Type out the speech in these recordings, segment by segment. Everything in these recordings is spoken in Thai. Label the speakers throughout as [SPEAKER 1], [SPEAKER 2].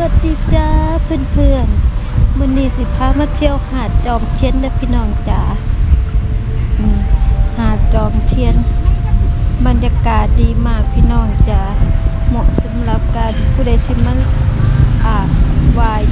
[SPEAKER 1] วัสดีจ้าเพื่อนๆวันนี้สิพามาเที่ยวหาดจอมเทียนนะพี่น้องจ๋าหาดจอมเทียน บรรยากาศดีมากพี่น้องจ๋าเหมาะสำหรับการผู้ใดสิมาอาบว่าย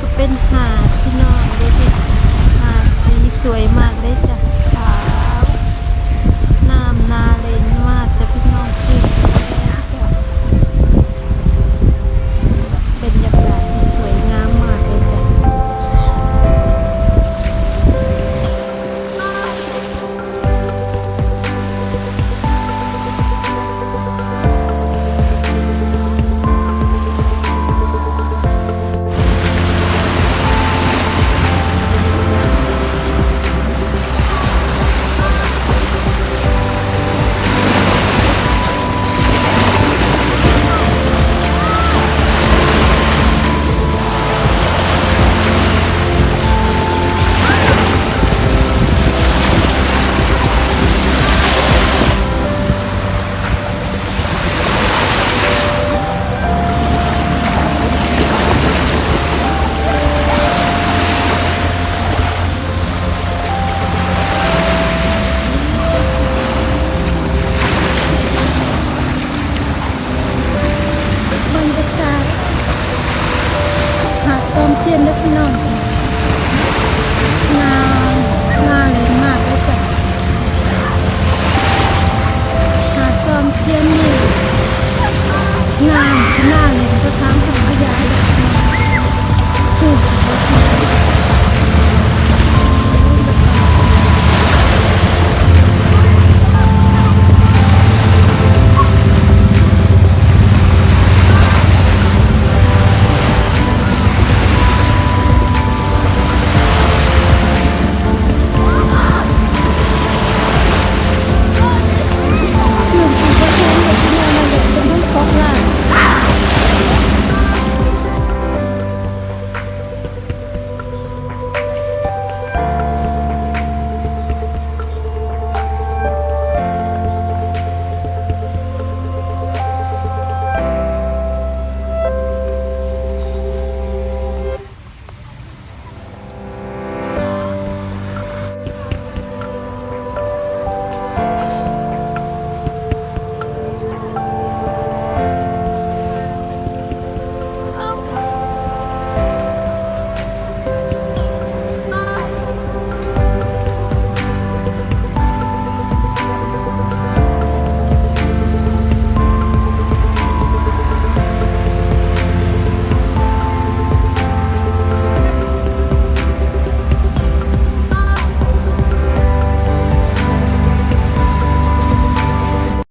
[SPEAKER 1] ก็เป็นหาดพี่น้องเลยดิหาดสีสวยมากเลยจ้ะ พี่น้องงามงามเลยมากเลยจ้ะหาดจอมเทียนนี่งามชนะเลยก็ทั้งของพยายามคือสุดยอด